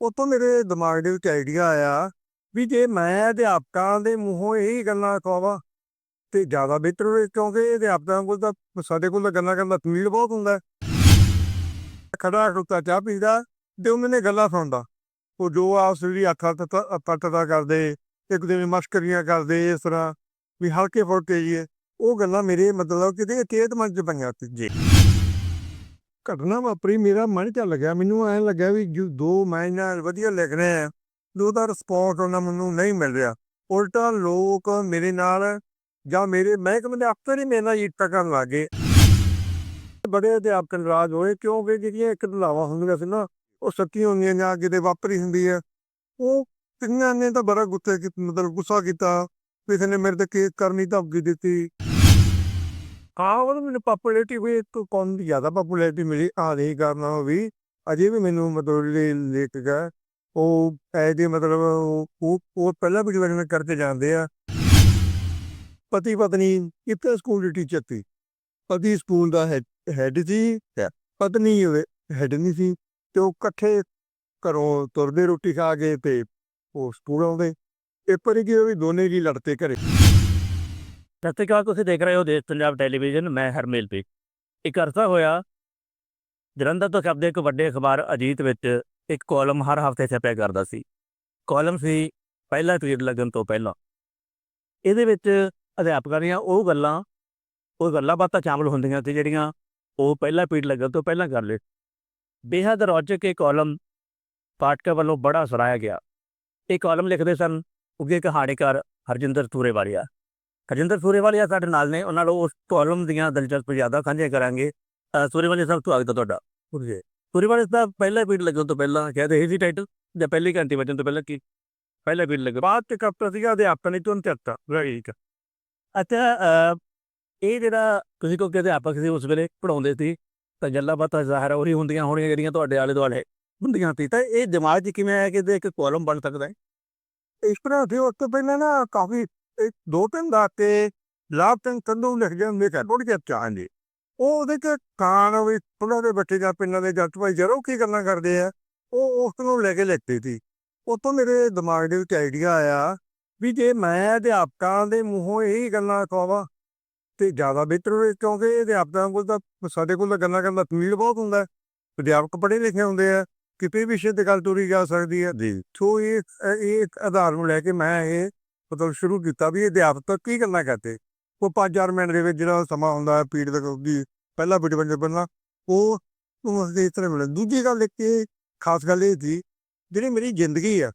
ਉਤੋਂ ਮੇਰੇ ਦਿਮਾਗ ਦੇ ਵਿੱਚ ਆਈਡੀਆ ਆਇਆ ਵੀ ਜੇ ਮੈਂ ਅਧਿਆਪਕਾਂ ਦੇ ਮੂੰਹੋਂ ਇਹ ਗੱਲਾਂ ਕਹਾਂ ਤੇ ਜ਼ਿਆਦਾ ਬਿਹਤਰ ਹੋਵੇ, ਕਿਉਂਕਿ ਅਧਿਆਪਕਾਂ ਕੋਲ ਤਾਂ ਸਾਡੇ ਕੋਲ ਤਾਂ ਗੱਲਾਂ ਕਰਨ ਦਾ ਤਮੀਲ ਬਹੁਤ ਹੁੰਦਾ ਖੜਾ ਖੁੱਤਾ ਚਾਹ ਪੀਦਾ ਤੇ ਉਹਨਾਂ ਨੇ ਗੱਲਾਂ ਸੁਣਦਾ। ਉਹ ਜੋ ਆਪਸ ਵਿੱਚ ਅੱਖਾਂ ਪੱਟਦਾ ਕਰਦੇ, ਇੱਕ ਦੂਜੇ ਮਸ਼ਕਰੀਆਂ ਕਰਦੇ, ਇਸ ਤਰ੍ਹਾਂ ਵੀ ਹਲਕੇ ਫੁਲਕੇ ਜੀ ਉਹ ਗੱਲਾਂ ਮੇਰੇ ਮਤਲਬ ਕਿਤੇ ਚੇਤ ਚ ਪਈਆਂ ਸੀ। ਜੀ ਘਟਨਾ ਵਾਪਰੀ, ਮੇਰਾ ਮਨ ਚ ਲੱਗਿਆ ਮੈਨੂੰ ਐਂ ਲੱਗਿਆ ਵੀ ਜੋ ਦੋ ਮੈਂ ਇਹਨਾਂ ਵਧੀਆ ਲਿਖ ਰਹੇ ਆ ਦੋ ਦਾ ਰਿਸਪੌਂਸ ਉਹਨਾਂ ਮੈਨੂੰ ਨਹੀਂ ਮਿਲ ਰਿਹਾ। ਉਲਟਾ ਲੋਕ ਮੇਰੇ ਨਾਲ ਜਾਂ ਮੇਰੇ ਮਹਿਕਮੇ ਦੇ ਅਫਸਰ ਹੀ ਮੇਰੇ ਨਾਲ ਈਰਖਾ ਕਰਨ ਲੱਗੇ ਬੜੇ ਅਧਿਆਪਕ ਨਾਰਾਜ਼ ਹੋਏ, ਕਿਉਂਕਿ ਜਿਹੜੀਆਂ ਇੱਕ ਦਲਾਵਾਂ ਹੁੰਦੀਆਂ ਸੀ ਨਾ, ਉਹ ਸੱਚੀਆਂ ਹੁੰਦੀਆਂ ਜਾਂ ਕਿਤੇ ਵਾਪਰੀ ਹੁੰਦੀ ਹੈ। ਉਹ ਕਿੰਨਾਂ ਨੇ ਤਾਂ ਬੜਾ ਗੁੱਸੇ ਮਤਲਬ ਗੁੱਸਾ ਕੀਤਾ। ਕਿਸੇ ਨੇ ਮੇਰੇ ਤੇ ਕੇਸ ਕਰਨੀ ਧਮਕੀ ਦਿੱਤੀ। ਹਾਂ, ਉਹ ਮੈਨੂੰ ਪਪੂਲੈਰਿਟੀ ਵੀ ਤੋਂ ਕੌਣ ਦੀ ਜ਼ਿਆਦਾ ਪਪੂਲੈਰਿਟੀ ਮਿਲੀ ਆ ਨਹੀਂ ਕਰਨਾ ਵੀ, ਅਜੇ ਵੀ ਮੈਨੂੰ ਮਤਲਬ ਜਿਹੜੇ ਲੇਖਕ ਹੈ ਉਹ ਐ ਮਤਲਬ ਉਹ, ਉਹ- ਪਹਿਲਾਂ ਵੀ ਜਿਵੇਂ ਕਰਦੇ ਜਾਂਦੇ ਆ। ਪਤੀ ਪਤਨੀ ਕਿਤੇ ਸਕੂਲ ਦੀ ਟੀਚਰ ਸੀ? ਪਤੀ ਸਕੂਲ ਦਾ ਹੈਡ ਸੀ, ਪਤਨੀ ਹੈਡ ਨਹੀਂ ਸੀ, ਤੇ ਉਹ ਇਕੱਠੇ ਘਰੋਂ ਤੁਰਦੇ ਰੋਟੀ ਖਾ ਕੇ ਤੇ ਉਹ ਸਕੂਲ ਆਉਂਦੇ। ਪੇਪਰ ਹੀ ਕੀ ਵੀ ਦੋਨੇ ਜੀ ਲੜਤੇ ਘਰੇ। ਸਤਿ ਸ਼੍ਰੀ ਅਕਾਲ, ਤੁਸੀਂ ਦੇਖ ਰਹੇ ਹੋ ਦੇਸ਼ ਪੰਜਾਬ ਟੈਲੀਵਿਜ਼ਨ, ਮੈਂ ਹਰਮੇਲ ਪੀ ਇੱਕ ਅਰਸਾ ਹੋਇਆ, ਜਲੰਧਰ ਤੋਂ ਸ਼ਬਦ ਇੱਕ ਵੱਡੇ ਅਖਬਾਰ ਅਜੀਤ ਵਿੱਚ ਇੱਕ ਕਾਲਮ ਹਰ ਹਫ਼ਤੇ ਛਪਿਆ ਕਰਦਾ ਸੀ। ਕਾਲਮ ਸੀ ਪਹਿਲਾ ਪੀਰੀਅਡ ਲੱਗਣ ਤੋਂ ਪਹਿਲਾਂ। ਇਹਦੇ ਵਿੱਚ ਅਧਿਆਪਕਾਂ ਦੀਆਂ ਉਹ ਗੱਲਾਂ ਉਹ ਗੱਲਾਂ ਬਾਤਾਂ ਸ਼ਾਮਲ ਹੁੰਦੀਆਂ ਸੀ ਜਿਹੜੀਆਂ ਉਹ ਪਹਿਲਾ ਪੀਰੀਅਡ ਲੱਗਣ ਤੋਂ ਪਹਿਲਾਂ ਕਰ ਲਏ। ਬੇਹੱਦ ਰੌਚਕ ਇਹ ਕਾਲਮ ਪਾਠਕਾਂ ਵੱਲੋਂ ਬੜਾ ਸਰਾਇਆ ਗਿਆ। ਇਹ ਕਾਲਮ ਲਿਖਦੇ ਸਨ ਉੱਗੇ ਕਹਾਣੀਕਾਰ ਹਰਜਿੰਦਰ ਸੂਰੇਵਾਲੀਆ ਹਰਜਿੰਦਰ ਸੂਰੇਵਾਲੀਆ ਸਾਡੇ ਨਾਲ ਨੇ ਉਹਨਾਂ ਨੂੰ ਉਸ ਕਾਲਮ ਦੀਆਂ ਦਿਲਚਸਪ ਯਾਦਾਂ ਸਾਂਝੀਆਂ ਕਰਾਂਗੇ। ਸੂਰੇਵਾਲੀਆ ਸਾਹਿਬ ਸਵਾਗਤ ਹੈ ਤੁਹਾਡਾ ਪੁਰਜੇ ਸੂਰੇਵਾਲੀਆ ਸਾਹਿਬ ਪਹਿਲਾ ਪੀਰੀਅਡ ਲੱਗਣ ਤੋਂ ਪਹਿਲਾਂ ਕਹਿੰਦੇ ਇਹ ਸੀ ਟਾਈਟਲ ਜਾਂ ਪਹਿਲੀ ਘੰਟੀ ਵੱਜਣ ਤੋਂ ਪਹਿਲਾਂ ਕੀ? ਪਹਿਲਾ ਪੀਰੀਅਡ ਲੱਗਾ ਬਾਅਦ ਚ ਕਪਟਾ ਸੀਗਾ ਅਧਿਆਪਕ ਨੇ ਤੁੰਨ ਚੱਤਾ ਰਾਈਟ ਅੱਛਾ ਇਹ ਜਿਹੜਾ ਤੁਸੀਂ ਕੋ ਕਹਿੰਦੇ ਅਧਿਆਪਕ ਸੀ ਉਸ ਵੇਲੇ ਪੜਾਉਂਦੇ ਸੀ ਤਾਂ ਗੱਲਾਂ ਬਾਤਾਂ ਜ਼ਾਹਿਰ ਉਹੀ ਹੁੰਦੀਆਂ ਹੋਣੀਆਂ ਜਿਹੜੀਆਂ ਤੁਹਾਡੇ ਆਲੇ ਦੁਆਲੇ ਹੁੰਦੀਆਂ ਸੀ। ਤਾਂ ਇਹ ਦਿਮਾਗ 'ਚ ਕਿਵੇਂ ਆਇਆ ਕਿ ਇੱਕ ਕਾਲਮ ਬਣ ਸਕਦਾ ਹੈ? ਇਸ ਤਰ੍ਹਾਂ ਸੀ ਉਸ ਤੋਂ ਪਹਿਲਾਂ ਨਾ ਕਾਫੀ ਇੱਕ ਦੋ ਤਿੰਨ ਦਾ ਤੇ ਲਾਭ ਸਿੰਘ ਕੰਦੂ ਲਿਖ ਜਾਂਦੇ ਕਿ ਥੋੜੀ ਜਿਹੀ ਚਾਹਦੇ ਉਹ ਉਹਦੇ ਚ ਕਾਨ ਵੀ ਥੋੜਾ ਦੇ ਬੱਚੇ ਜਾਂ ਪਿੰਡਾਂ ਦੇ ਜੱਟ ਭਾਈ ਜਰੋ ਕੀ ਗੱਲਾਂ ਕਰਦੇ ਆ ਉਹ ਉਸ ਨੂੰ ਲੈ ਕੇ ਲਿਖਦੇ ਸੀ। ਉਤੋਂ ਮੇਰੇ ਦਿਮਾਗ ਦੇ ਵਿੱਚ ਆਈਡੀਆ ਆਇਆ ਵੀ ਜੇ ਮੈਂ ਅਧਿਆਪਕਾਂ ਦੇ ਮੂੰਹੋਂ ਇਹੀ ਗੱਲਾਂ ਕਹਾਂ ਤੇ ਜ਼ਿਆਦਾ ਬਿਹਤਰ ਹੋਵੇ ਕਿਉਂਕਿ ਅਧਿਆਪਕਾਂ ਕੋਲ ਤਾਂ ਸਾਡੇ ਕੋਲ ਤਾਂ ਗੱਲਾਂ ਕਰਨ ਦਾ ਤਮੀਲ ਬਹੁਤ ਹੁੰਦਾ। ਹੈ ਅਧਿਆਪਕ ਪੜ੍ਹੇ ਲਿਖੇ ਹੁੰਦੇ ਆ ਕਿਤੇ ਵੀ ਵਿਸ਼ੇ ਤੇ ਗੱਲ ਤੋਰੀ ਜਾ ਸਕਦੀ ਹੈ ਜੀ। ਸੋ ਇਹ ਇਹ ਇੱਕ ਆਧਾਰ ਨੂੰ ਲੈ ਕੇ ਮੈਂ ਇਹ ਮਤਲਬ ਸ਼ੁਰੂ ਕੀਤਾ ਵੀ ਅਧਿਆਪਕ ਕੀ ਗੱਲਾਂ ਕਰਦੇ? ਉਹ 5-4 ਮਿੰਟ ਦੇ ਵਿੱਚ ਜਿਹੜਾ ਸਮਾਂ ਹੁੰਦਾ ਹੈ ਪੀੜ ਦਾ ਦੀ ਪਹਿਲਾ ਪੀੜ ਬੰਦੇ ਬੰਨਾ ਉਹ ਅਸੀਂ ਇਸ ਤਰ੍ਹਾਂ ਮਿਲਦਾ ਦੂਜੀ ਗੱਲ ਇੱਕ ਇਹ ਖਾਸ ਗੱਲ ਇਹ ਸੀ ਜਿਹੜੀ ਮੇਰੀ ਜ਼ਿੰਦਗੀ ਆ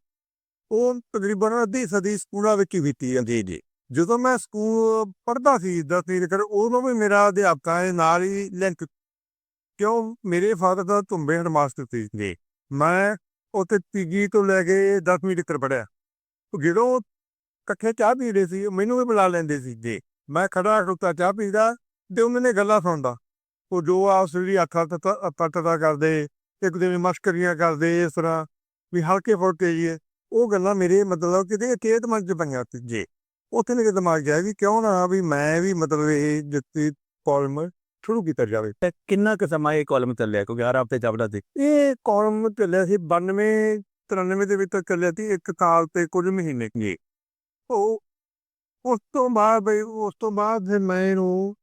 ਉਹ ਤਕਰੀਬਨ ਅੱਧੀ ਸਦੀ ਸਕੂਲਾਂ ਵਿੱਚ ਹੀ ਬੀਤੀ ਜਾਂਦੀ ਜੀ ਜਦੋਂ ਮੈਂ ਸਕੂਲ ਪੜ੍ਹਦਾ ਸੀ 10ਵੀਂ ਤੱਕ ਉਦੋਂ ਵੀ ਮੇਰਾ ਅਧਿਆਪਕਾਂ ਦੇ ਨਾਲ ਹੀ ਲਿੰਕ ਕਿਉਂ ਮੇਰੇ ਫਾਦਰ ਦਾ ਧੁੰਬੇ ਹੈਡਮਾਸਟਰ ਸੀ। ਜੀ। ਮੈਂ ਉੱਥੇ ਤੀਜੀ ਤੋਂ ਲੈ ਕੇ 10ਵੀਂ ਤੱਕ ਪੜਿਆ ਜਦੋਂ ਇਕੱਠੇ ਚਾਹ ਪੀ ਰਹੇ ਸੀ ਮੈਨੂੰ ਵੀ ਬੁਲਾ ਲੈਂਦੇ ਸੀ ਜੀ। ਮੈਂ ਖੜਾ ਖੁੱਤਾ ਚਾਹ ਪੀਦਾ ਤੇ ਉਹਨਾਂ ਨੇ ਗੱਲਾਂ ਸੁਣਦਾ। ਉਹ ਜੋ ਆਪਸ ਵਿੱਚ ਅੱਖਾਂ ਪੱਟਦਾ ਕਰਦੇ ਇੱਕ ਦੂਜੇ ਮਸ਼ਕਰੀਆਂ ਕਰਦੇ ਇਸ ਤਰ੍ਹਾਂ ਵੀ ਹਲਕੇ ਫੁਲਕੇ ਜੀ। ਉਹ ਗੱਲਾਂ ਮੇਰੇ ਮਤਲਬ ਕਿਤੇ ਚੇਤ ਮਨ ਚ ਪਈਆਂ ਸੀ ਜੀ? ਉੱਥੇ ਮੇਰੇ ਦਿਮਾਗ 'ਚ ਆਇਆ ਵੀ ਕਿਉਂ ਨਾ ਵੀ ਮੈਂ ਵੀ ਮਤਲਬ ਇਹ ਜਿੱਤੀ ਕਾਲਮ ਸ਼ੁਰੂ ਕੀਤਾ ਜਾਵੇ। ਤੇ ਕਿੰਨਾ ਕੁ ਸਮਾਂ ਇਹ ਕਾਲਮ ਚੱਲਿਆ? ਕਿਉਂਕਿ ਹਰ ਹਫ਼ਤੇ ਚੱਲਦਾ ਸੀ? ਇਹ ਕਾਲਮ ਚੱਲਿਆ ਸੀ 92 93 ਦੇ ਵਿੱਚ ਤੱਕ ਚੱਲਿਆ ਸੀ ਇੱਕ ਸਾਲ ਤੇ ਕੁਝ ਮਹੀਨੇ ਜੀ। ਉਹ ਉਸ ਤੋਂ ਬਾਅਦ ਬਈ ਉਸ ਤੋਂ ਬਾਅਦ ਫਿਰ ਮੈਂ ਇਹਨੂੰ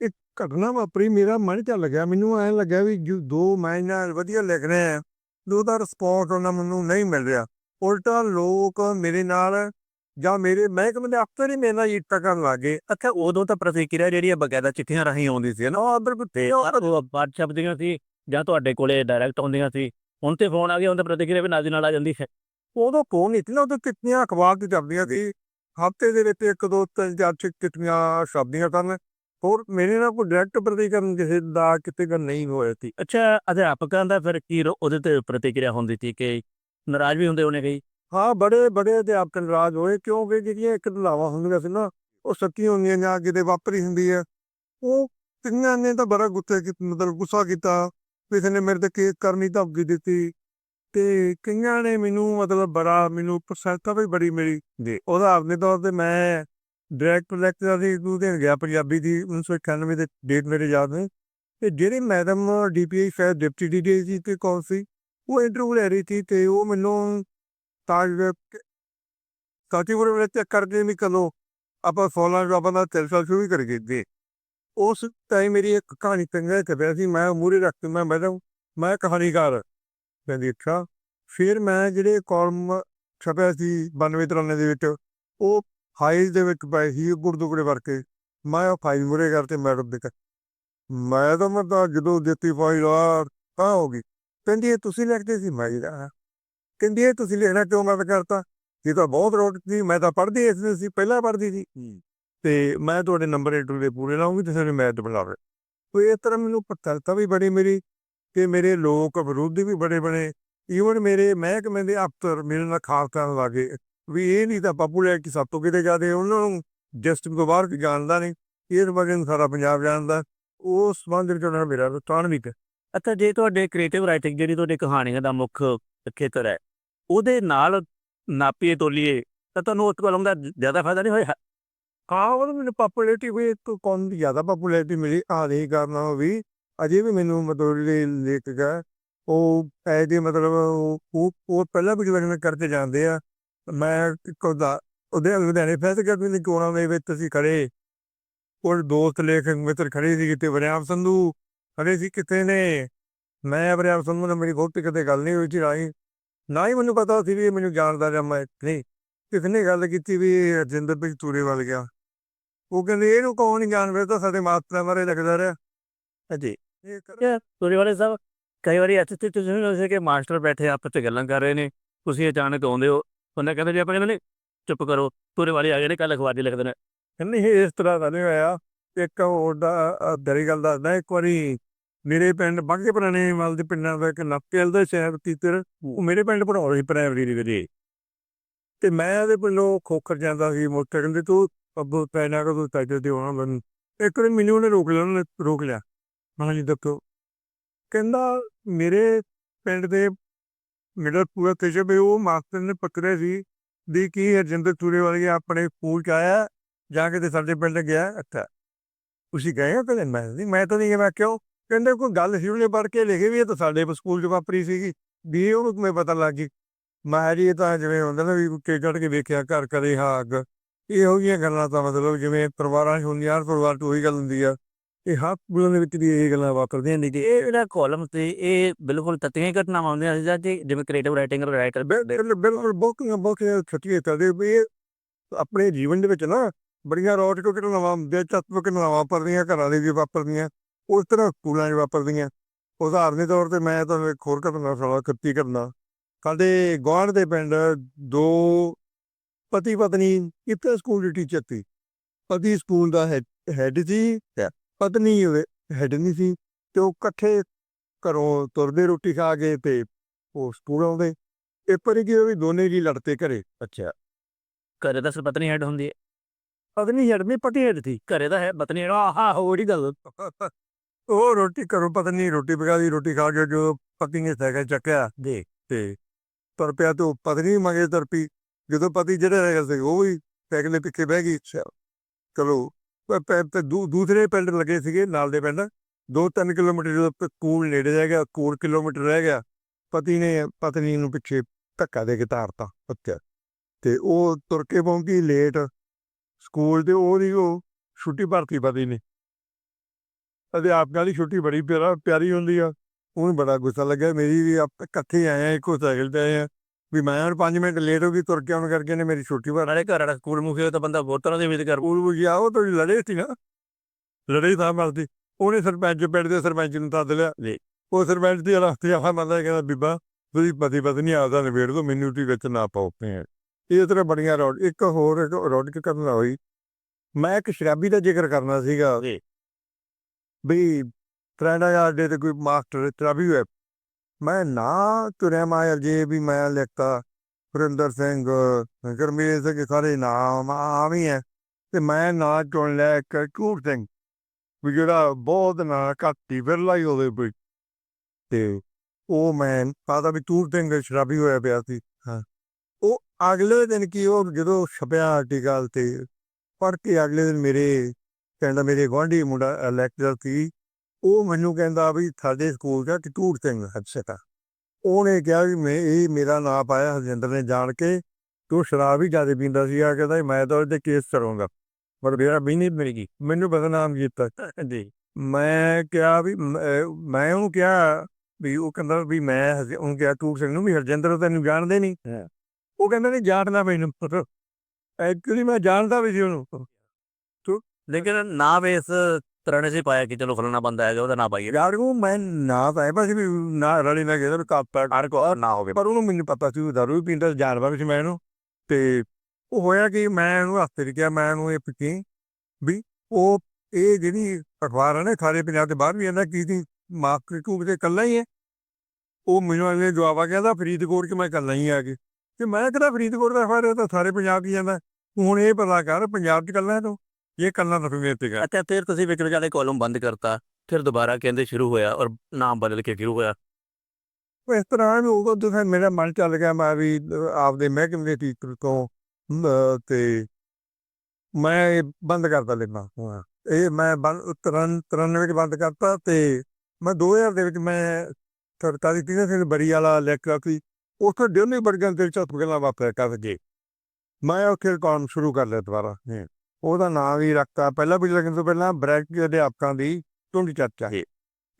ਇੱਕ ਘਟਨਾ ਵਾਪਰੀ ਮੇਰਾ ਮਨ ਚ ਲੱਗਿਆ ਮੈਨੂੰ ਐਂ ਲੱਗਿਆ ਵੀ ਜੋ ਦੋ ਮੈਂ ਇਹਨਾਂ ਵਧੀਆ ਲਿਖ ਰਹੇ ਆ ਦੋ ਦਾ ਰਿਸਪੌਂਸ ਉਹਨਾਂ ਮੈਨੂੰ ਨਹੀਂ ਮਿਲ ਰਿਹਾ। ਉਲਟਾ ਲੋਕ ਮੇਰੇ ਨਾਲ ਜਾਂ ਮੇਰੇ ਮਹਿਕਮੇ ਦੇ ਅਫਸਰ ਹੀ ਮੇਰੇ ਨਾਲ ਈਰਖਾ ਕਰਨ ਲੱਗੇ ਅੱਛਾ ਉਦੋਂ ਤਾਂ ਪ੍ਰਤੀਕਿਰਿਆ ਜਿਹੜੀ ਹੈ ਬਕਾਇਦਾ ਚਿੱਠੀਆਂ ਰਾਹੀਂ ਆਉਂਦੀ ਸੀ ਨਾ। ਉਹ ਬਿਲਕੁਲ ਤੇ ਉਹ WhatsApp ਦੀਆਂ ਸੀ ਜਾਂ ਤੁਹਾਡੇ ਕੋਲੇ ਡਾਇਰੈਕਟ ਆਉਂਦੀਆਂ ਸੀ। ਹੁਣ ਤੇ ਫੋਨ ਆ ਗਿਆ ਹੁਣ ਤਾਂ ਪ੍ਰਤੀਕਿਰਿਆ ਵੀ ਨਾਲ ਦੀ ਨਾਲ ਆ ਜਾਂਦੀ ਹੈ। ਉਦੋਂ ਫੋਨ ਨਹੀਂ ਸੀ ਨਾ ਉਦੋਂ ਕਿਤਨੀਆਂ ਅਖਬਾਰ ਤੇ ਚੱਲਦੀਆਂ ਸੀ। ਹਫ਼ਤੇ ਦੇ ਵਿੱਚ ਇੱਕ ਦੋ ਤਿੰਨ ਚਾਰ ਛੇ ਕਿਤਨੀਆਂ ਸ਼ਬਦੀਆਂ ਕਰਨ ਹੋਰ ਮੇਰੇ ਨਾਲ ਕੋਈ ਡਾਇਰੈਕਟ ਪ੍ਰਤੀਕਰਨ ਕਿਸੇ ਦਾ ਕਿਤੇ ਗੱਲ ਨਹੀਂ ਹੋਇਆ ਸੀ। ਅੱਛਾ ਅਧਿਆਪਕਾਂ ਦਾ ਫਿਰ ਕੀ ਰੋ- ਉਹਦੇ ਤੇ ਪ੍ਰਤੀਕਿਰਿਆ ਹੁੰਦੀ ਸੀ ਕਿ ਨਾਰਾਜ਼ ਵੀ ਹੁੰਦੇ ਹੋਣੇ ਕਈ? ਹਾਂ ਬੜੇ ਬੜੇ ਅਧਿਆਪਕ ਨਾਰਾਜ਼ ਹੋਏ ਕਿਉਂਕਿ ਜਿਹੜੀਆਂ ਇੱਕ ਦਲਾਵਾਂ ਹੁੰਦੀਆਂ ਸੀ ਨਾ ਉਹ ਸੱਚੀਆਂ ਹੁੰਦੀਆਂ ਜਾਂ ਕਿਤੇ ਵਾਪਰੀ ਹੁੰਦੀ ਹੈ ਉਹ ਕਿੰਨਾਂ ਨੇ ਤਾਂ ਬੜਾ ਗੁੱਸੇ ਕੀ ਮਤਲਬ ਗੁੱਸਾ ਕੀਤਾ। ਕਿਸੇ ਨੇ ਮੇਰੇ ਤੇ ਕੇਸ ਕਰਨੀ ਧਮਕੀ ਦਿੱਤੀ। ਤੇ ਕਈਆਂ ਨੇ ਮੈਨੂੰ ਮਤਲਬ ਬੜਾ, ਮੈਨੂੰ ਪ੍ਰਸ਼ੰਸਾ ਵੀ ਬੜੀ ਮੇਰੀ ਜੀ। ਉਹਦਾ ਆਪਣੇ ਤੌਰ ਤੇ ਮੈਂ ਡਾਇਰੈਕਟ ਲੈਕਚਰ ਦੀ ਨੂੰ ਦੇਣ ਗਿਆ ਪੰਜਾਬੀ ਦੀ 1991 ਦੇ ਡੇਟ ਮੇਰੇ ਯਾਦ ਨੇ। ਤੇ ਜਿਹੜੇ ਮੈਡਮ ਡੀਪੀਆਈ ਸ਼ਾਇਦ ਡਿਪਟੀ ਡੀਡੀ ਸੀ ਤੇ ਕੌਣ ਸੀ, ਉਹ ਇੰਟਰਵਿਊ ਲੈ ਰਹੀ ਸੀ ਤੇ ਉਹ ਮੈਨੂੰ ਤਾਜ ਕਾਟੀਵਰ ਵਿੱਚ ਚੈੱਕ ਕਰਦੇ ਵੀ ਕਦੋਂ ਆਪਾਂ 16 ਜਵਾਬਾਂ ਦਾ ਚਰਚਾ ਸ਼ੁਰੂ ਕਰ ਗਏ ਉਸ ਟਾਈਮ ਮੇਰੀ ਇੱਕ ਕਹਾਣੀ ਚੰਗਾ ਚੱਲਿਆ ਸੀ, ਮੈਂ ਮੂਰੇ ਰੱਖ ਕੇ ਮੈਂ ਮੈਡਮ, ਮੈਂ ਕਹਾਣੀਕਾਰ ਕਹਿੰਦੀ ਅੱਛਾ ਫਿਰ ਮੈਂ ਜਿਹੜੇ ਕਾਲਮ ਛਪਿਆ ਸੀ 92 ਤਰ੍ਹਾਂ ਦੇ ਵਿੱਚ ਉਹ ਫਾਈਲ ਦੇ ਵਿੱਚ ਪਏ ਸੀ ਗੁਰਦੁਗੜੇ ਵਰਕੇ ਮੈਂ ਉਹ ਫਾਈਲ ਮੂਰੇ ਕਰਤੇ ਮੈਡਮ ਦੇ ਘਰ। ਮੈਂ ਤਾਂ ਮੈਂ ਤਾਂ ਜਦੋਂ ਦਿੱਤੀ ਫਾਈਲ ਆ ਤਾਂ ਹੋ ਗਈ। ਕਹਿੰਦੀ ਇਹ ਤੁਸੀਂ ਲਿਖਦੇ ਸੀ? ਮੈਂ ਕਿਹਾ ਕਹਿੰਦੀ ਇਹ ਤੁਸੀਂ ਲਿਖਣਾ ਕਿਉਂ ਮੈਂ ਕਰਤਾ? ਇਹ ਤਾਂ ਬਹੁਤ ਰੋਟ ਸੀ ਮੈਂ ਤਾਂ ਪੜ੍ਹਦੀ ਇਸ ਨੂੰ ਸੀ ਪਹਿਲਾਂ ਪੜ੍ਹਦੀ ਸੀ। ਤੇ ਮੈਂ ਤੁਹਾਡੇ ਨੰਬਰ ਇੰਟਰਵਿਊ ਦੇ ਪੂਰੇ ਲਾਉਂਗੀ ਤੇ ਸਾਰੇ ਮੈਥ ਬਣਾਵੇ ਕੋਈ ਇਸ ਤਰ੍ਹਾਂ ਮੈਨੂੰ ਪਤਾ ਵੀ ਬੜੀ ਮੇਰੀ। ਕਿ ਮੇਰੇ ਲੋਕ ਵਿਰੋਧੀ ਵੀ ਬੜੇ ਬਣੇ। ਈਵਨ ਮੇਰੇ ਮਹਿਕਮੇ ਦੇ ਅਫਸਰ ਮੇਰੇ ਨਾਲ ਖਾਸ ਕਰਨ ਲੱਗੇ। ਵੀ ਇਹ ਨਹੀਂ ਤਾਂ ਪਪੂਲੈਰਿਟੀ ਸਭ ਤੋਂ ਕਿਤੇ ਜ਼ਿਆਦਾ ਉਹਨਾਂ ਨੂੰ ਜਸਟ ਤੋਂ ਬਾਹਰ ਜਾਣਦਾ ਨਹੀਂ। ਇਸ ਨਾਲ ਸਾਰਾ ਪੰਜਾਬ ਜਾਣਦਾ ਉਸ ਸੰਬੰਧ ਵਿੱਚ ਉਹਨਾਂ ਮੇਰਾ ਰੁਝਾਨ ਵੀ ਹੈ। ਅੱਛਾ ਜੇ ਤੁਹਾਡੇ ਕ੍ਰੀਏਟਿਵ ਰਾਈਟਿੰਗ ਜਿਹੜੀ ਤੁਹਾਡੀ ਕਹਾਣੀਆਂ ਦਾ ਮੁੱਖ ਖੇਤਰ ਹੈ ਉਹਦੇ ਨਾਲ ਨਾਪੀਏ ਤੋਲੀਏ ਤਾਂ ਤੁਹਾਨੂੰ ਉਸ ਕਲਮ ਦਾ ਜ਼ਿਆਦਾ ਫਾਇਦਾ ਨਹੀਂ ਹੋਇਆ? ਹਾਂ ਉਹ ਮੈਨੂੰ ਪਪੂਲੈਰਿਟੀ ਵੀ ਇੱਕ ਕੌਣ ਦੀ ਜ਼ਿਆਦਾ ਪਪੂਲੈਰਿਟੀ ਮਿਲੀ ਆ ਨਹੀਂ ਕਰਨਾ ਵੀ ਅਜੇ ਵੀ ਮੈਨੂੰ ਮਤਲਬ ਜਿਹੜੇ ਲੇਖਕ ਆ, ਉਹ ਐਦੇ ਮਤਲਬ ਉਹ, ਉਹ- ਪਹਿਲਾਂ ਵੀ ਜਿਹੜੇ ਕਰਦੇ ਜਾਂਦੇ ਆ। ਮੈਂ ਕੋਦਾ ਉਹਦੇ ਲੁਧਿਆਣੇ ਫੈਸਲੇ ਕਰਦੇ ਨੇ ਕੋਣਾ ਦੇ ਵਿੱਚ ਅਸੀਂ ਖੜੇ ਉਹ ਦੋਸਤ ਲੇਖਕ ਮਿੱਤਰ ਖੜੇ ਸੀ ਕਿਤੇ, ਵਰਿਆਮ ਸੰਧੂ ਖੜੇ ਸੀ ਕਿਤੇ ਨੇ। ਮੈਂ ਵਰਿਆਮ ਸੰਧੂ ਨਾਲ ਮੇਰੀ ਬਹੁਤ ਕਿਤੇ ਗੱਲ ਨਹੀਂ ਹੋਈ ਸੀ ਰਾਈ ਨਾ ਹੀ ਮੈਨੂੰ ਪਤਾ ਸੀ ਵੀ ਮੈਨੂੰ ਜਾਣਦਾ ਜਾਂ ਮੈਂ ਨਹੀਂ। ਕਿਸੇ ਨੇ ਗੱਲ ਕੀਤੀ ਵੀ ਰਜਿੰਦਰ ਸਿੰਘ ਤੂਰੇ ਵੱਲ ਗਿਆ। ਉਹ ਕਹਿੰਦੇ, ਇਹਨੂੰ ਕੌਣ ਨਹੀਂ ਜਾਣਦਾ ਤਾਂ ਸਾਡੇ ਮਾਸਟਰਾਂ ਬਾਰੇ ਲੱਗਦਾ ਰਿਹਾ। ਅਜੇ ਤੋਰੀ ਵਾਲੇ ਸਾਹਿਬ ਕਈ ਵਾਰੀ ਇੱਥੇ ਤੇ ਤੁਸੀਂ ਹੋ ਕਿ ਮਾਸਟਰ ਬੈਠੇ ਆਪਸ ਚ ਗੱਲਾਂ ਕਰ ਰਹੇ ਨੇ ਤੁਸੀਂ ਅਚਾਨਕ ਆਉਂਦੇ ਹੋ ਉਹਨੇ ਕਹਿੰਦੇ ਜੀ ਆਪਾਂ ਕਹਿੰਦੇ ਨੇ ਚੁੱਪ ਕਰੋ ਤੋਰੇ ਵਾਲੇ ਆ ਗਏ ਨੇ ਕੱਲ ਅਖਬਾਰ ਦੀ ਲਿਖਦੇ ਨੇ। ਕਹਿੰਦੇ ਇਹ ਇਸ ਤਰ੍ਹਾਂ ਦਾ ਨਹੀਂ ਹੋਇਆ। ਇੱਕ ਹੋਰ ਦਾ ਦਰੀ ਗੱਲ ਦੱਸਦਾ ਇੱਕ ਵਾਰੀ ਮੇਰੇ ਪਿੰਡ ਬਾਗੇ ਪੁਰਾਣੇ ਵੱਲ ਦੇ ਪਿੰਡਾਂ ਦਾ ਇੱਕ ਨੱਪੇਲ ਦਾ ਸ਼ਹਿਰ ਤੀਤਰ ਉਹ ਮੇਰੇ ਪਿੰਡ ਪੜਾਉਂਦਾ ਸੀ ਪ੍ਰਾਇਮਰੀ ਦੇ ਵਿੱਚ। ਤੇ ਮੈਂ ਉਹਦੇ ਪਿੰਡੋਂ ਖੋਖਰ ਜਾਂਦਾ ਸੀ ਮੋਟਰ ਕਹਿੰਦੇ ਤੂੰ ਅੱਬੂ ਪੈਣਾ ਕੋ ਤੂੰ ਤਾਜੇ ਤੇ ਆਉਣਾ ਮੈਨੂੰ ਇੱਕ ਵਾਰੀ ਮੈਨੂੰ ਉਹਨੇ ਰੋਕ ਲਿਆ ਉਹਨੇ ਰੋਕ ਲਿਆ। ਮੈਂ ਕਿਹਾ ਜੀ ਦੱਸੋ ਕਹਿੰਦਾ ਮੇਰੇ ਪਿੰਡ ਦੇ ਮੇਰਾ ਪੂਰਾ ਤੇਜੇ ਉਹ ਮਾਸਟਰ ਨੇ ਪਕੜਿਆ ਸੀ ਵੀ ਕੀ ਹਰਜਿੰਦਰ ਤੂਰੇ ਵਾਲੀ ਆਪਣੇ ਸਕੂਲ ਚ ਆਇਆ ਜਾ ਕੇ ਤੇ ਸਾਡੇ ਪਿੰਡ ਗਿਆ ਅੱਛਾ ਤੁਸੀਂ ਗਏ ਹੋ ਕਦੇ? ਮੈਂ ਨਹੀਂ, ਮੈਂ ਤਾਂ ਨਹੀਂ ਮੈਂ ਕਿਉਂ ਕਹਿੰਦੇ ਕੋਈ ਗੱਲ ਸੀ ਉਹਨੇ ਪੜ੍ਹ ਕੇ ਲਿਖੀ ਵੀ ਇਹ ਤਾਂ ਸਾਡੇ ਸਕੂਲ ਚ ਵਾਪਰੀ ਸੀਗੀ, ਵੀ ਇਹ ਉਹਨੂੰ ਕਿਵੇਂ ਪਤਾ ਲੱਗ ਗਈ? ਮੈਂ ਜੀ ਇਹ ਤਾਂ ਜਿਵੇਂ ਹੁੰਦਾ ਨਾ ਵੀ ਕੇ ਚੜ ਕੇ ਵੇਖਿਆ, ਘਰ ਕਦੇ ਹਾਂ ਅੱਗ ਇਹੋ ਜਿਹੀਆਂ ਗੱਲਾਂ ਤਾਂ ਮਤਲਬ ਜਿਵੇਂ ਪਰਿਵਾਰਾਂ 'ਚ ਹੁੰਦੀਆਂ, ਹਰ ਪਰਿਵਾਰ 'ਚ ਉਹੀ ਗੱਲ ਹੁੰਦੀ ਆ। ਇਹ ਹਰ ਸਕੂਲਾਂ ਦੇ ਵਿੱਚ ਵੀ ਇਹ ਗੱਲਾਂ ਵਾਪਰਦੀਆਂ ਨੇ ਤੇ ਇਹ ਜਿਹੜਾ ਕਾਲਮ ਤੇ ਇਹ ਬਿਲਕੁਲ ਤੱਤੀਆਂ ਹੀ ਘਟਨਾਵਾਂ ਹੁੰਦੀਆਂ ਸੀ ਜਾਂ ਜੇ ਜਿਵੇਂ ਕ੍ਰੀਏਟਿਵ ਰਾਈਟਿੰਗ ਰਾਈਟਰ ਬਿਲਕੁਲ ਬਿਲਕੁਲ ਬਹੁਤ ਬਹੁਤ ਛੱਟੀਏ ਤਦੇ ਵੀ ਇਹ ਆਪਣੇ ਜੀਵਨ ਦੇ ਵਿੱਚ ਨਾ ਬੜੀਆਂ ਰੋਟ ਕੋ ਘਟਨਾਵਾਂ ਦਿਲਚਸਪ ਘਟਨਾਵਾਂ ਵਾਪਰਦੀਆਂ ਘਰਾਂ ਦੇ ਵੀ ਵਾਪਰਦੀਆਂ ਉਸ ਤਰ੍ਹਾਂ ਸਕੂਲਾਂ 'ਚ ਵਾਪਰਦੀਆਂ। ਉਦਾਹਰਨ ਦੇ ਤੌਰ ਤੇ ਮੈਂ ਤੁਹਾਨੂੰ ਇੱਕ ਹੋਰ ਘਟਨਾ ਸੁਣਾ ਕੱਤੀ ਕਰਨਾ ਸਾਡੇ ਗੁਆਂਢ ਦੇ ਪਿੰਡ ਦੋ ਪਤੀ ਪਤਨੀ ਇੱਥੇ ਸਕੂਲ ਦੇ ਟੀਚਰ ਸੀ। ਪਤੀ ਸਕੂਲ ਦਾ ਹੈਡ ਸੀ। ਪਤਨੀ ਹੈਡ ਨਹੀਂ ਸੀ ਤੇ ਉਹ ਇਕੱਠੇ ਘਰੋਂ ਤੁਰਦੇ ਰੋਟੀ ਖਾ ਕੇ ਤੇ ਉਹ ਸਕੂਲ ਆਉਂਦੇ। ਇੱਕ ਵਾਰੀ ਕੀ ਵੀ ਦੋਨੇ ਜੀ ਲੜਤੇ ਘਰੇ। ਅੱਛਾ। ਘਰੇ ਦਾ ਪਤਨੀ ਹੈਡ ਹੁੰਦੀ ਹੈ ਪਤਨੀ ਹੈਡ ਨਹੀਂ ਪਤੀ ਹੈਡ ਸੀ। ਘਰੇ ਦਾ ਹੈ ਪਤਨੀ ਹੈਡ। ਆਹਾ ਹੋੜੀ ਗੱਲ। ਉਹ ਰੋਟੀ ਘਰੋਂ ਪਤਨੀ ਰੋਟੀ ਪਕਾ ਦੀ ਰੋਟੀ ਖਾ ਕੇ ਜੋ ਪਤੀ ਨੇ ਸਾਈਕਲ ਚੱਕਿਆ ਦੇ ਤੇ ਤੁਰ ਪਿਆ ਤੇ ਉਹ ਪਤਨੀ ਮੰਗੇ ਤੁਰ ਪਈ। ਜਦੋਂ ਪਤੀ ਜਿਹੜਾ ਹੈਗਾ ਸੀ ਉਹ ਵੀ ਸਾਈਕਲ ਦੇ ਪਿੱਛੇ ਬਹਿ ਗਈ। ਚਲੋ ਤੇ ਦੂਸਰੇ ਪਿੰਡ ਲੱਗੇ ਸੀਗੇ, ਨਾਲ ਦੇ ਪਿੰਡ। 2-3 ਕਿਲੋਮੀਟਰ ਜਦੋਂ ਪ- ਨੇੜੇ ਰਹਿ ਗਿਆ, ਕੋਲ ਕਿਲੋਮੀਟਰ ਰਹਿ ਗਿਆ, ਪਤੀ ਨੇ, ਪਤਨੀ ਨੂੰ ਪਿੱਛੇ ਧੱਕਾ ਦੇ ਕੇ ਤਾਰਤਾ ਅੱਛਾ ਤੇ ਉਹ ਤੁਰ ਕੇ ਪਹੁੰਚੀ ਲੇਟ ਸਕੂਲ ਤੇ ਉਹਦੀ ਉਹ ਛੁੱਟੀ ਭਰਤੀ ਪਤੀ ਨੇ। ਅਧਿਆਪਕਾਂ ਦੀ ਛੁੱਟੀ ਬੜੀ ਪਿਆਰਾ, ਪਿਆਰੀ ਹੁੰਦੀ ਆ। ਉਹਨੂੰ ਬੜਾ ਗੁੱਸਾ ਲੱਗਿਆ, ਮੇਰੀ ਵੀ ਆਪ ਇਕੱਠੇ ਆਏ ਆ, ਇੱਕੋ ਸਾਈਕਲ ਤੇ ਆਏ ਆ। ਵੀ ਮੈਂ ਹੁਣ 5 ਮਿੰਟ ਲੇਟ ਹੋ ਗਈ ਤੁਰ ਕੇ ਆਉਣ ਕਰਕੇ ਨੇ ਮੇਰੀ ਛੁੱਟੀ ਭਰ ਨਾਲੇ ਘਰ ਵਾਲਾ ਸਕੂਲ ਮੁਖੀ ਹੋਇਆ ਤਾਂ ਬੰਦਾ ਬਹੁਤ ਤਰ੍ਹਾਂ ਦੀ ਉਮੀਦ ਕਰ ਸਕੂਲ ਵਿੱਚ ਗਿਆ ਉਹ ਤਾਂ ਲੜੇ ਸੀ ਨਾ। ਲੜੇ ਤਾਂ ਮਰਦੀ। ਉਹਨੇ ਸਰਪੰਚ ਪਿੰਡ ਦੇ ਸਰਪੰਚ ਨੂੰ ਤੱਦ ਲਿਆ। ਉਹ ਸਰਪੰਚ ਦੀ ਰਸਤੇ ਆਹ ਮੰਨਦਾ ਕਹਿੰਦਾ ਬੀਬਾ ਤੁਸੀਂ ਪਤੀ ਪਤਨੀ ਆਪਦਾ ਨਿਬੇੜ ਦੋ ਮੈਨੂੰ ਟੀ ਵਿੱਚ ਨਾ ਪਾਓ ਭੈਣ ਇਹ ਤਰ੍ਹਾਂ ਬੜੀਆਂ ਰੋਡ ਇੱਕ ਹੋਰ ਇੱਕ ਰੋਡ ਕੇ ਕਰਨਾ ਹੋਈ। ਮੈਂ ਇੱਕ ਸ਼ਰਾਬੀ ਦਾ ਜ਼ਿਕਰ ਕਰਨਾ ਸੀਗਾ ਜੀ। ਵੀ ਟ੍ਰੈਂਡਾ ਯਾਰ ਦੇ ਤੇ ਕੋਈ ਮਾਸਟਰ ਸ਼ਰਾਬੀ ਹੋਇਆ। ਮੈਂ ਨਾ ਤੁਰਿਆ ਮਾਇਆ ਜੇ ਵੀ ਮੈਂ ਲਿਖਤਾ ਸੁਰਿੰਦਰ ਸਿੰਘ ਗਰਮੇਲ ਸਿੰਘ ਸਾਰੇ ਨਾਮ ਆਮ ਹੀ ਹੈ ਤੇ ਮੈਂ ਨਾ ਚੁਣ ਲਿਆ ਇੱਕ ਝੂਠ ਸਿੰਘ ਵੀ ਜਿਹੜਾ ਬਹੁਤ ਨਾ ਘੱਟੀ ਵਿਰਲਾ ਹੀ ਹੋਵੇ ਕੋਈ। ਤੇ ਉਹ ਮੈਂ ਪਤਾ ਵੀ ਤੂਰ ਸਿੰਘ ਸ਼ਰਾਬੀ ਹੋਇਆ ਪਿਆ ਸੀ। ਹਾਂ। ਉਹ ਅਗਲੇ ਦਿਨ ਕੀ ਉਹ ਜਦੋਂ ਛਪਿਆ ਆਰਟੀਕਲ ਤੇ, ਪੜ੍ਹ ਕੇ ਅਗਲੇ ਦਿਨ ਮੇਰੇ ਕਹਿੰਦਾ ਮੇਰੇ ਗੁਆਂਢੀ ਮੁੰਡਾ ਲੈਕਚਰ ਸੀ ਉਹ ਮੈਨੂੰ ਕਹਿੰਦਾ ਵੀ ਸਾਡੇ ਸਕੂਲ ਦਾ ਝੂਠ ਸਿੰਘ ਹੱਸਤਾ ਉਹਨੇ ਕਿਹਾ ਵੀ ਮੈਂ ਇਹ ਮੇਰਾ ਨਾਂ ਪਾਇਆ ਹਰਜਿੰਦਰ ਨੇ ਜਾਣ ਕੇ ਤੂੰ ਸ਼ਰਾਬ ਹੀ ਜ਼ਿਆਦਾ ਪੀਂਦਾ ਸੀ ਆ ਕਹਿੰਦਾ ਮੈਂ ਤਾਂ ਉਹਦੇ ਕੇਸ ਕਰੂੰਗਾ ਪਰ ਮੇਰਾ ਵੀ ਨਹੀਂ ਮਿਲਗੀ ਮੈਨੂੰ ਬਦਨਾਮ ਕੀਤਾ। ਜੀ ਮੈਂ ਕਿਹਾ ਵੀ ਮ- ਉਹਨੂੰ ਕਿਹਾ ਵੀ ਉਹ ਕਹਿੰਦਾ ਵੀ ਮੈਂ ਉਹਨੂੰ ਕਿਹਾ ਤੂੰ ਸਿੰਘ ਨੂੰ ਵੀ ਹਰਜਿੰਦਰ ਤੈਨੂੰ ਜਾਣਦੇ ਨਹੀਂ। ਉਹ ਕਹਿੰਦਾ ਨਹੀਂ ਜਾਣਦਾ ਮੈਨੂੰ। ਐਕਚੁਅਲੀ ਮੈਂ ਜਾਣਦਾ ਵੀ ਸੀ ਉਹਨੂੰ। ਲੇਕਿਨ ਨਾ ਇਸ ਤਰ੍ਹਾਂ ਨੇ ਪਾਇਆ ਕਿ ਚਲੋ ਫਲਾਣਾ ਬੰਦਾ ਹੈਗਾ ਉਹਦਾ ਨਾਂ ਪਾਈਏ। ਯਾਰ ਉਹ ਮੈਂ ਨਾ ਤਾਂ ਬਸ ਵੀ ਨਾ ਰਲੀ ਨਾ ਗਿਆ ਕਾਪਾ ਹਰ ਕੋ ਨਾ ਹੋਵੇ। ਪਰ ਉਹਨੂੰ ਮੈਨੂੰ ਪਤਾ ਸੀ ਉਹ ਦਾਰੂ ਪੀਂਦਾ ਸੀ, ਸੀ ਮੈਂ ਇਹਨੂੰ। ਤੇ ਉਹ ਹੋਇਆ ਕਿ ਮੈਂ ਉਹਨੂੰ ਹੱਥ ਤੇ ਕਿਹਾ ਮੈਂ ਉਹਨੂੰ ਇਹ ਪੁੱਛੀ ਵੀ ਉਹ ਇਹ ਜਿਹੜੀ ਅਖਬਾਰ ਹੈ ਨਾ ਸਾਰੇ ਪੰਜਾਬ ਦੇ ਬਾਹਰ ਵੀ ਇਹਦਾ ਕੀ ਸੀ ਮਾਰਕੀਟ ਟੂਬ ਤੇ ਇਕੱਲਾ ਹੀ ਹੈ? ਉਹ ਮੈਨੂੰ ਅਗਲੇ ਜਵਾਬ ਆ ਗਿਆ ਦਾ ਫਰੀਦਕੋਟ ਕਿ ਮੈਂ ਇਕੱਲਾ ਹੀ ਆ ਕੇ। ਤੇ ਮੈਂ ਕਿਹੜਾ ਫਰੀਦਕੋਟ ਦਾ ਅਖਬਾਰ ਇਹ ਤਾਂ ਸਾਰੇ ਪੰਜਾਬ 'ਚ ਜਾਂਦਾ ਹੁਣ ਇਹ ਪਤਾ ਕਰ ਪੰਜਾਬ 'ਚ ਇਕੱਲਾ ਹੈ ਤੂੰ? ਫਿਰ ਮੇਰੇ ਤੇ ਗਿਆ। ਅੱਛਾ ਫਿਰ ਤੁਸੀਂ ਵਿਕਰ ਜਾਲੇ ਕਾਲਮ ਬੰਦ ਕਰਤਾ ਫਿਰ ਦੁਬਾਰਾ ਕਹਿੰਦੇ ਸ਼ੁਰੂ ਹੋਇਆ ਔਰ ਨਾਮ ਬਦਲ ਕੇ ਸ਼ੁਰੂ ਹੋਇਆ। ਉਹ ਇਸ ਤਰ੍ਹਾਂ ਉਦੋਂ ਤੋਂ ਫਿਰ ਮੇਰਾ ਮਨ ਚੱਲ ਗਿਆ ਮੈਂ ਵੀ ਆਪਦੇ ਮਹਿਕਮੇ ਦੇ ਟੀਚਰ ਤੋਂ ਤੇ ਮੈਂ ਇਹ ਬੰਦ ਕਰਤਾ ਲੈਣਾ ਇਹ ਮੈਂ ਬੰਦ ਤੁਰਨ ਤੁਰਨ ਵਿੱਚ ਬੰਦ ਕਰਤਾ ਤੇ ਮੈਂ 2000 ਦੇ ਵਿੱਚ ਮੈਂ ਸਰਕਾਰੀ ਟੀਚਰ ਫਿਰ ਬਰੀ ਵਾਲਾ ਲੈਕਚਰ ਸੀ। ਉੱਥੇ ਡੇਲੀ ਵਰਗਾਂ ਦੇ ਚੌਥ ਗੱਲਾਂ ਵਾਪਰ ਕਰ ਗਏ ਮੈਂ ਉੱਥੇ ਕੰਮ ਸ਼ੁਰੂ ਕਰ ਲਿਆ ਦੁਬਾਰਾ। ਉਹਦਾ ਨਾਮ ਵੀ ਰੱਖਤਾ ਪਹਿਲਾਂ ਵੀ ਲੱਗਣ ਤੋਂ ਪਹਿਲਾਂ ਬ੍ਰੈਕ ਦੇ ਅਧਿਆਪਕਾਂ ਦੀ ਟੁੰਡੀ ਚਰਚਾ ਹੈ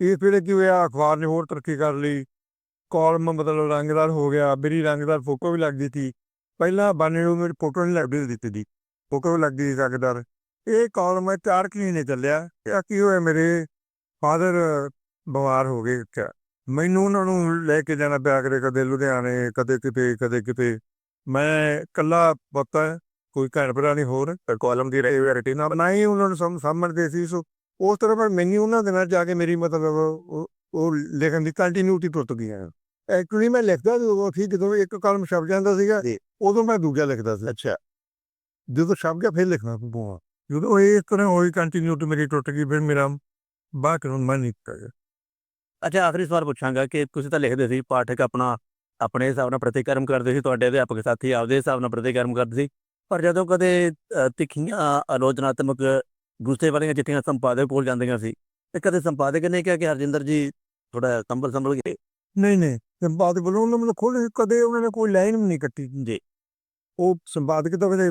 ਇਹ ਫਿਰ ਕੀ ਹੋਇਆ? ਅਖਬਾਰ ਨੇ ਹੋਰ ਤਰੱਕੀ ਕਰ ਲਈ। ਕਾਲਮ ਮਤਲਬ ਰੰਗਦਾਰ ਹੋ ਗਿਆ ਮੇਰੀ ਰੰਗਦਾਰ ਫੋਟੋ ਵੀ ਲੱਗਦੀ ਸੀ। ਪਹਿਲਾਂ ਬਾਨੇ ਨੂੰ ਮੇਰੀ ਫੋਟੋ ਨਹੀਂ ਲੱਗਦੀ ਦਿੱਤੀ। ਦੀ ਫੋਟੋ ਲੱਗਦੀ ਸੀ ਰੰਗਦਾਰ। ਇਹ ਕਾਲਮ ਚਾਰ ਕੁ ਮਹੀਨੇ ਚੱਲਿਆ। ਇਹ ਕੀ ਹੋਇਆ? ਮੇਰੇ ਫਾਦਰ ਬਿਮਾਰ ਹੋ ਗਏ। ਮੈਨੂੰ ਉਹਨਾਂ ਨੂੰ ਲੈ ਕੇ ਜਾਣਾ ਪਿਆ ਕਰੇ ਕਦੇ ਲੁਧਿਆਣੇ ਕਦੇ ਕਿਤੇ ਕਦੇ ਕਿਤੇ। ਮੈਂ ਇਕੱਲਾ ਪੁੱਤ ਹੈ। ਕੋਈ ਭੈਣ ਭਰਾ ਨਹੀਂ ਹੋਰ ਕਾਲਮ ਦੀ ਰੈਗੂਲਰਿਟੀ ਨਾ ਨਾ ਹੀ ਉਹਨਾਂ ਨੂੰ ਸਮ ਸਮਝਦੇ ਸੀ ਸੋ ਉਸ ਤਰ੍ਹਾਂ ਪਰ ਮੈਨੂੰ ਉਹਨਾਂ ਦੇ ਨਾਲ ਜਾ ਕੇ ਮੇਰੀ ਮਤਲਬ ਉਹ ਉਹ ਲਿਖਣ ਦੀ ਕੰਟੀਨਿਊਟੀ ਟੁੱਟ ਗਈ ਹੈ। ਐਕਚੁਅਲੀ ਮੈਂ ਲਿਖਦਾ ਸੀ ਉਦੋਂ ਸੀ ਜਦੋਂ ਇੱਕ ਕਲਮ ਛਪ ਜਾਂਦਾ ਸੀਗਾ ਉਦੋਂ ਮੈਂ ਦੂਜਾ ਲਿਖਦਾ ਸੀ। ਅੱਛਾ। ਜਦੋਂ ਛਪ ਗਿਆ ਫਿਰ ਲਿਖਣਾ ਪਊਗਾ। ਜਦੋਂ ਇਹ ਇਸ ਤਰ੍ਹਾਂ ਹੋਈ ਕੰਟੀਨਿਊਟੀ ਮੇਰੀ ਟੁੱਟ ਗਈ ਫਿਰ ਮੇਰਾ ਬਾਕੀ ਨੂੰ ਮਨ ਨਹੀਂ ਕਰ ਅੱਛਾ ਆਖਰੀ ਸਵਾਲ ਪੁੱਛਾਂਗਾ ਕਿ ਤੁਸੀਂ ਤਾਂ ਲਿਖਦੇ ਸੀ ਪਾਠਕ ਆਪਣਾ ਆਪਣੇ ਹਿਸਾਬ ਨਾਲ ਪ੍ਰਤੀਕਰਮ ਕਰਦੇ ਸੀ ਤੁਹਾਡੇ ਅਧਿਆਪਕ ਸਾਥੀ ਆਪਦੇ ਹਿਸਾਬ ਨਾਲ ਪ੍ਰਤੀਕਰਮ ਕਰਦੇ ਸੀ। ਪਰ ਜਦੋਂ ਕਦੇ ਅ, ਤਿੱਖੀਆਂ ਆਲੋਚਨਾਤਮਕ ਗੁੱਸੇ ਵਾਲੀਆਂ ਚਿੱਠੀਆਂ ਸੰਪਾਦਕ ਕੋਲ ਜਾਂਦੀਆਂ ਸੀ ਤੇ ਕਦੇ ਸੰਪਾਦਕ ਨੇ ਕਿਹਾ ਕਿ ਹਰਜਿੰਦਰ ਜੀ ਥੋੜਾ ਕੰਬਲ ਸੰਭਲ ਕੇ। ਨਹੀਂ ਨਹੀਂ ਸੰਪਾਦਕ ਵੱਲੋਂ ਉਹਨਾਂ ਮੈਨੂੰ ਖੋਲ ਕਦੇ ਉਹਨਾਂ ਨੇ ਕੋਈ ਲਾਈਨ ਵੀ ਨਹੀਂ ਕੱਟੀ। ਜੀ। ਉਹ ਸੰਪਾਦਕ ਤਾਂ ਵਦੇ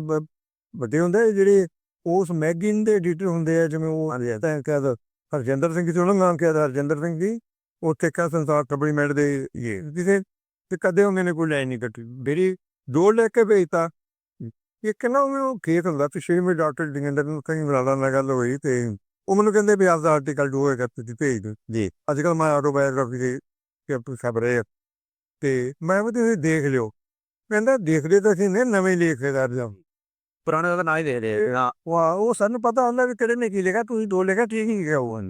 ਵੱਡੇ ਹੁੰਦੇ ਆ ਜਿਹੜੇ ਉਸ ਮੈਗਜ਼ੀਨ ਦੇ ਐਡੀਟਰ ਹੁੰਦੇ ਆ ਜਿਵੇਂ ਉਹ ਤਾਂ ਕਹਿੰਦਾ ਹਰਜਿੰਦਰ ਸਿੰਘ ਜੀ ਉਹਨਾਂ ਦਾ ਨਾਮ ਕਿਹਾ ਹਰਜਿੰਦਰ ਸਿੰਘ ਜੀ ਉੱਥੇ ਕਾ ਸੰਸਾਰ ਸਪਲੀਮੈਂਟ ਦੇ ਇਹ ਕਿਸੇ ਤੇ ਕਦੇ ਉਹਨਾਂ ਨੇ ਕੋਈ ਲਾਈਨ ਨਹੀਂ ਕੱਟੀ। ਮੇਰੀ ਦੋ ਲੈ ਕੇ ਭੇਜਤਾ ਇੱਕ ਨਾ ਉਹ ਖੇਤ ਹੁੰਦਾ ਪਿਛੇ ਮੇ ਡਾਕਟਰ ਡਿੰਗਿੰਦਰ ਨੂੰ ਕਈ ਬਰਾਦਾ ਨਾਲ ਗੱਲ ਹੋਈ ਤੇ ਉਹ ਮੈਨੂੰ ਕਹਿੰਦੇ ਵੀ ਆਪਦਾ ਆਰਟੀਕਲ ਜੋ ਹੋਏਗਾ ਤੁਸੀਂ ਭੇਜ ਦਿਓ। ਜੀ। ਅੱਜ ਕੱਲ ਮੈਂ ਆਟੋਬਾਇਓਗ੍ਰਾਫੀ ਦੇ ਕਿ ਖਬਰੇ ਤੇ ਮੈਂ ਵੀ ਤੁਸੀਂ ਦੇਖ ਲਿਓ। ਕਹਿੰਦਾ ਦੇਖਦੇ ਤਾਂ ਅਸੀਂ ਨੇ ਨਵੇਂ ਲੇਖੇਦਾਰ ਜਾਂ ਪੁਰਾਣੇ ਦਾ ਨਾਂ ਹੀ ਦੇ ਦੇ ਹਾਂ। ਵਾਹ ਉਹ ਸਾਨੂੰ ਪਤਾ ਹੁੰਦਾ ਵੀ ਕਿਹੜੇ ਨੇ ਕੀ ਲਿਖਿਆ ਤੁਸੀਂ ਦੋ ਲਿਖਿਆ ਠੀਕ ਹੀ ਲਿਖਿਆ ਉਹ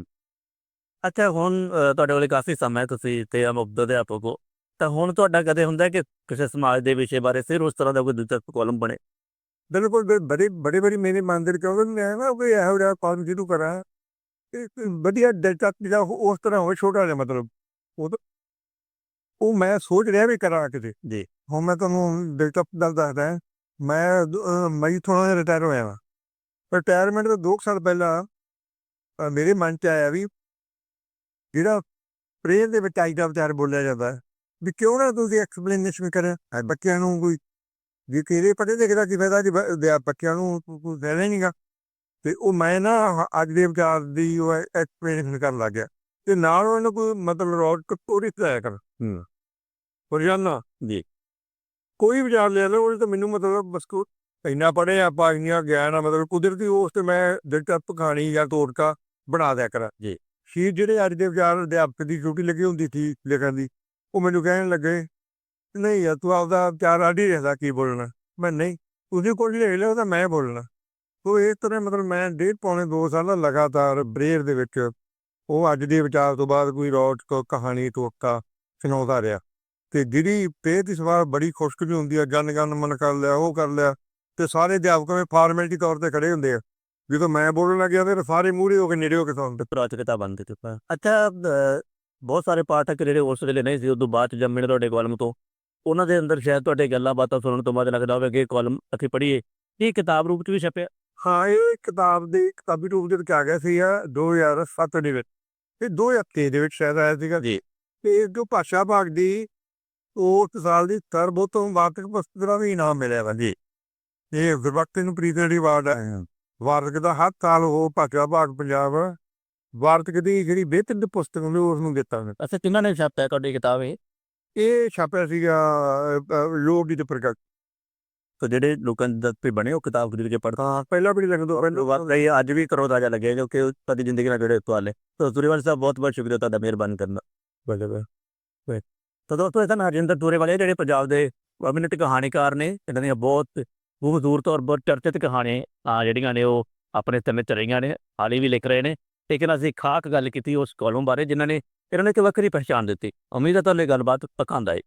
ਅੱਛਾ ਹੁਣ ਤੁਹਾਡੇ ਕੋਲ ਕਾਫੀ ਸਮਾਂ ਹੈ ਤੁਸੀਂ ਤੇ ਮੁਬਦ ਅਧਿਆਪਕ ਹੋ ਤਾਂ ਹੁਣ ਤੁਹਾਡਾ ਕਦੇ ਹੁੰਦਾ ਕਿ ਕਿਸੇ ਸਮਾਜ ਦੇ ਵਿਸ਼ੇ ਬਾਰੇ ਫਿਰ ਉਸ ਤਰ੍ਹਾਂ ਦਾ ਕੋਈ ਦਿਲਚਸਪ ਕਾਲਮ ਬਣੇ? ਬਿਲਕੁਲ ਬ- ਬੜੇ ਬੜੇ ਬੜੀ ਮੇਰੇ ਮਨ ਦੇ ਕਹਿੰਦੇ ਮੈਂ ਨਾ ਕੋਈ ਇਹੋ ਜਿਹਾ ਕੰਮ ਜਿਹਨੂੰ ਕਰਾਂ। ਕੋਈ ਵਧੀਆ ਦਿਲਚਸਪ ਜਿਹਾ ਹੋ- ਉਸ ਤਰ੍ਹਾਂ ਹੋਵੇ ਛੋਟਾ ਜਿਹਾ ਮਤਲਬ। ਉਹ ਤਾਂ- ਉਹ ਮੈਂ ਸੋਚ ਰਿਹਾ ਵੀ ਕਰਾਂ ਕਿਤੇ। ਜੀ। ਹੁਣ ਮੈਂ ਤੁਹਾਨੂੰ ਦਿਲਚਸਪ ਗੱਲ ਦੱਸਦਾ ਮੈਂ ਦ- ਅਹ ਮਈ ਥੋੜਾ ਜਿਹਾ ਰਿਟਾਇਰ ਹੋਇਆ ਵਾਂ। ਰਿਟਾਇਰਮੈਂਟ ਤੋਂ 2 ਸਾਲ ਪਹਿਲਾਂ ਅਹ ਮੇਰੇ ਮਨ 'ਚ ਆਇਆ ਵੀ ਜਿਹੜਾ ਪ੍ਰੇਰ ਦੇ ਵਿੱਚ ਆਈ ਦਾ ਵਿਚਾਰ ਬੋਲਿਆ ਜਾਂਦਾ। ਹੈ, ਵੀ ਕਿਉਂ ਨਾ ਤੁਸੀਂ ਐਕਸਪਲੇਨੇਸ਼ਨ ਕਰਾਂ। ਅਹ ਬੱਚਿਆਂ ਨੂੰ ਕੋਈ ਜੇ ਕਿਹੜੇ ਪੜ੍ਹੇ ਲਿਖੇ ਦਾ ਕੀ ਫਾਇਦਾ ਜੀ ਬੱਚਿਆਂ ਨੂੰ ਕੋਈ ਫਾਇਦਾ ਹੀ ਨਹੀਂਗਾ ਤੇ ਉਹ ਮੈਂ ਨਾ ਅੱਜ ਦੇ ਵਿਚਾਰ ਦੀ ਉਹ ਐਕਸਪਲੇਨੇਸ਼ਨ ਕਰਨ ਲੱਗ ਗਿਆ ਤੇ ਨਾਲ ਉਹਨੂੰ ਕੋਈ ਮਤਲਬ ਰੋਡ ਕਟੋਰੀ ਲਾਇਆ ਕਰ ਹੂੰ। ਰੋਜ਼ਾਨਾ ਜੀ। ਕੋਈ ਵਿਚਾਰ ਲੈ ਲਓ ਉਹਦੇ ਤੇ ਮੈਨੂੰ ਮਤਲਬ ਬਸ ਕੋ ਇੰਨਾ ਪੜ੍ਹੇ ਆਪਾਂ ਇੰਨੀਆਂ ਗਿਆਨ ਆ ਮਤਲਬ ਕੁਦਰਤੀ ਉਸ ਤੇ ਮੈਂ ਦਿਲਚਸਪ ਕਹਾਣੀ ਜਾਂ ਤੋੜਕਾ ਬਣਾ ਦਿਆ ਕਰਾਂ ਜੀ। ਸ਼ੀਰ ਜਿਹੜੇ ਅੱਜ ਦੇ ਵਿਚਾਰ ਅਧਿਆਪਕ ਦੀ ਡਿਊਟੀ ਲੱਗੀ ਹੁੰਦੀ ਸੀ ਲਿਖਣ ਦੀ ਉਹ ਮੈਨੂੰ ਕਹਿਣ ਲੱਗੇ ਨਹੀਂ ਯਾਰ ਤੂੰ ਆਪਦਾ ਵਿਚਾਰ ਆਡੀ ਰਹਿਦਾ ਕੀ ਬੋਲਣਾ। ਮੈਂ ਨਹੀਂ ਤੁਸੀਂ ਕੁਝ ਲੈ ਲਿਓ ਤਾਂ ਮੈਂ ਬੋਲਣਾ। ਉਹ ਇਸ ਤਰ੍ਹਾਂ ਮਤਲਬ ਮੈਂ ਡੇਢ ਪੌਣੇ 2 ਸਾਲ ਲਗਾਤਾਰ ਬਰੇਰ ਦੇ ਵਿੱਚ ਉਹ ਅੱਜ ਦੇ ਵਿਚਾਰ ਤੋਂ ਬਾਅਦ ਕੋਈ ਰੋਟ ਕੋ ਕਹਾਣੀ ਤੋਕਾ ਸੁਣਾਉਂਦਾ ਰਿਹਾ। ਤੇ ਜਿਹੜੀ ਪੇਟ ਦੀ ਸਵਾਰ ਬੜੀ ਖੁਸ਼ਕ ਵੀ ਹੁੰਦੀ ਆ ਗਨ ਗਨ ਮਨ ਕਰ ਲਿਆ ਉਹ ਕਰ ਲਿਆ ਤੇ ਸਾਰੇ ਅਧਿਆਪਕ ਵਿੱਚ ਫਾਰਮੈਲਿਟੀ ਤੌਰ ਤੇ ਖੜੇ ਹੁੰਦੇ ਆ। ਜਦੋਂ ਮੈਂ ਬੋਲਣ ਲੱਗਿਆ ਤੇ ਸਾਰੇ ਮੂਹਰੇ ਹੋ ਕੇ ਨੇੜੇ ਹੋ ਕੇ ਸੁਣਦੇ। ਪ੍ਰਚਲਿਤਾ ਬੰਦ ਚੁੱਕਾ ਅੱਛਾ ਅ, ਬਹੁਤ ਸਾਰੇ ਪਾਠਕ ਜਿਹੜੇ ਉਸ ਵੇਲੇ ਨਹੀਂ ਸੀ ਉਦੋਂ ਬਾਅਦ ਚ ਜੰਮੇ ਨੇ ਤੁਹਾਡੇ ਕਾਲਮ ਤੋਂ? ਉਹਨਾਂ ਦੇ ਅੰਦਰ ਸ਼ਾਇਦ ਤੁਹਾਡੇ ਗੱਲਾਂ ਬਾਤਾਂ ਸੁਣਨ ਤੋਂ ਬਾਅਦ ਲੱਗਦਾ ਹੋਵੇ ਕਿ ਕਾਲਮ ਅਸੀਂ ਪੜ੍ਹੀਏ। ਇਹ ਕਿਤਾਬ ਰੂਪ ਚ ਵੀ ਛਪਿਆ? ਹਾਂ ਇਹ ਕਿਤਾਬ ਦੇ ਕਿਤਾਬੀ ਰੂਪ ਦੇ ਵਿੱਚ ਆ ਗਿਆ ਸੀ ਆ 2007 ਦੇ ਵਿੱਚ। ਇਹ 2003 ਦੇ ਵਿੱਚ ਸ਼ਾਇਦ ਆਇਆ ਸੀਗਾ। ਜੀ। ਤੇ ਜੋ ਭਾਸ਼ਾ ਭਾਗ ਦੀ ਉਸ ਸਾਲ ਦੀ ਸਰਬੋਤਮ ਵਾਰਤਕ ਪੁਸਤਕ ਦਾ ਵੀ ਇਨਾਮ ਮਿਲਿਆ ਵਾ। ਜੀ। ਇਹ ਗੁਰਬਖਸ਼ ਨੂੰ ਪ੍ਰੀਤਨਰੀ ਅਵਾਰਡ ਹੈ। ਵਾਰਤਕ ਦਾ ਹਰ ਸਾਲ ਉਹ ਭਾਸ਼ਾ ਭਾਗ ਪੰਜਾਬ ਵਾਰਤਕ ਦੀ ਜਿਹੜੀ ਬਿਹਤਰ ਪੁਸਤਕ ਹੁੰਦੀ ਉਸ ਨੂੰ ਦਿੱਤਾ ਉਹਨੇ। ਅੱਛਾ ਕਿੰਨਾਂ ਨੇ ਛਾਪਿਆ ਤੁਹਾਡੀ ਕਿਤਾਬ ਇਹ? ਇਹ ਛਾਪਿਆ ਸੀਗਾ ਲੋਕ ਦੀ ਤੇ ਪ੍ਰਗਟ। ਤੇ ਜਿਹੜੇ ਲੋਕਾਂ ਦੇ ਤੇ ਬਣੇ ਉਹ ਕਿਤਾਬ ਕੇ ਪੜ੍ਹਦਾ। ਹਾਂ ਪਹਿਲਾਂ ਵੀ ਲਿਖ ਦੋ ਮੈਨੂੰ ਬਾਤ ਰਹੀ ਅੱਜ ਵੀ ਕਰੋ ਤਾਜ਼ਾ ਲੱਗੇ ਜੋ ਕਿ ਤੁਹਾਡੀ ਜ਼ਿੰਦਗੀ ਨਾਲ ਜੁੜੇ ਸਵਾਲ ਹੈ ਤਾਂ ਤੁਰੇਵਾਲ ਸਾਹਿਬ ਬਹੁਤ ਬਹੁਤ ਸ਼ੁਕਰੀਆ ਤੁਹਾਡਾ ਮਿਹਰਬਾਨੀ ਕਰਨਾ ਬਲੇ ਤਾਂ ਦੋਸਤੋ ਇਹ ਤਾਂ ਹਰਜਿੰਦਰ ਤੁਰੇਵਾਲ ਜਿਹੜੇ ਪੰਜਾਬ ਦੇ ਅਭਿਨੇਤ ਕਹਾਣੀਕਾਰ ਨੇ। ਇਹਨਾਂ ਦੀਆਂ ਬਹੁਤ ਖੂਬਸੂਰਤ ਔਰ ਬਹੁਤ ਚਰਚਿਤ ਕਹਾਣੀਆਂ ਆ ਜਿਹੜੀਆਂ ਨੇ ਉਹ ਆਪਣੇ ਸਮੇਂ ਚ ਰਹੀਆਂ ਨੇ ਹਾਲੇ ਵੀ ਲਿਖ ਰਹੇ ਨੇ। ਲੇਕਿਨ ਅਸੀਂ ਖਾਕ ਗੱਲ ਕੀਤੀ ਉਸ ਕਾਲਮ ਬਾਰੇ ਜਿਨ੍ਹਾਂ ਨੇ ਇਹਨਾਂ ਨੇ ਇੱਕ ਵੱਖਰੀ ਪਛਾਣ ਦਿੱਤੀ। ਉਮੀਦ ਹੈ ਤੁਹਾਨੂੰ ਇਹ ਗੱਲਬਾਤ ਪਸੰਦ ਆਏ